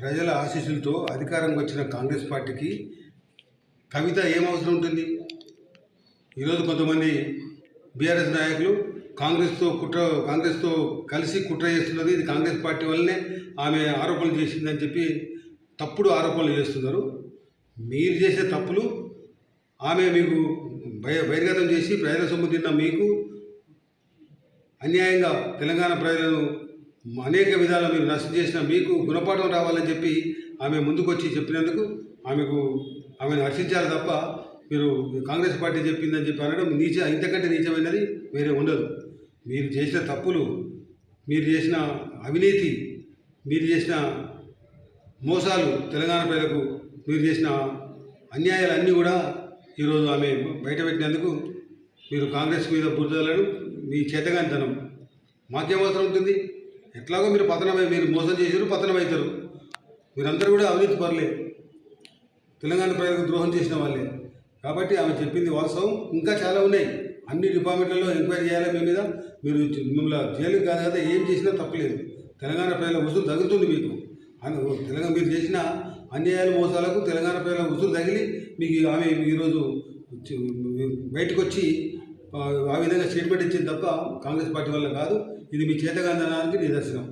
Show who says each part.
Speaker 1: ప్రజల ఆశీస్సులతో అధికారంకి వచ్చిన కాంగ్రెస్ పార్టీకి కవిత ఏం అవసరం ఉంటుంది? ఈరోజు కొంతమంది బీఆర్ఎస్ నాయకులు కాంగ్రెస్తో కుట్ర కాంగ్రెస్తో కలిసి కుట్ర చేస్తున్నది ఇది కాంగ్రెస్ పార్టీ వల్లనే ఆమె ఆరోపణలు చేసిందని చెప్పి తప్పుడు ఆరోపణలు చేస్తున్నారు. మీరు చేసే తప్పులు ఆమె మీకు బయ బహిర్గతం చేసి ప్రజల సొమ్ము తిన్న మీకు అన్యాయంగా తెలంగాణ ప్రజలను అనేక విధాలు మీరు నష్టం చేసిన మీకు గుణపాఠం రావాలని చెప్పి ఆమె ముందుకొచ్చి చెప్పినందుకు ఆమెకు ఆమెను హర్షించాలి తప్ప మీరు కాంగ్రెస్ పార్టీ చెప్పిందని చెప్పి అనడం నీచ ఇంతకంటే నీచమైనది వేరే ఉండదు. మీరు చేసిన తప్పులు మీరు చేసిన అవినీతి మీరు చేసిన మోసాలు తెలంగాణ ప్రజలకు మీరు చేసిన అన్యాయాలన్నీ కూడా ఈరోజు ఆమె బయటపెట్టినందుకు మీరు కాంగ్రెస్ మీద బురదలను మీ చేతగానితనం. మాకేం అవసరం ఉంటుంది? ఎట్లాగో మీరు పతనమై మీరు మోసం చేసారు పతనం అవుతారు మీరందరూ కూడా అవినీతి పర్లే. తెలంగాణ ప్రజలకు ద్రోహం చేసిన వాళ్ళే. కాబట్టి ఆమె చెప్పింది వాస్తవం. ఇంకా చాలా ఉన్నాయి. అన్ని డిపార్ట్మెంట్లలో ఎంక్వైరీ చేయాలి మీ మీద? మీరు మిమ్మల్ని జైలుకి కాదు కదా ఏం చేసినా తప్పలేదు. తెలంగాణ ప్రజల ఉసురు తగులుతుంది మీకు. అను- తెలంగాణ మీరు చేసిన అన్యాయాల మోసాలకు తెలంగాణ ప్రజల ఉసురు తగిలి మీకు ఆమె ఈరోజు బయటకు వచ్చి ఆ విధంగా స్టేట్మెంట్ ఇచ్చింది తప్ప కాంగ్రెస్ పార్టీ వల్ల కాదు. ఇది మీ చేతగాంధనానికి నిదర్శనం.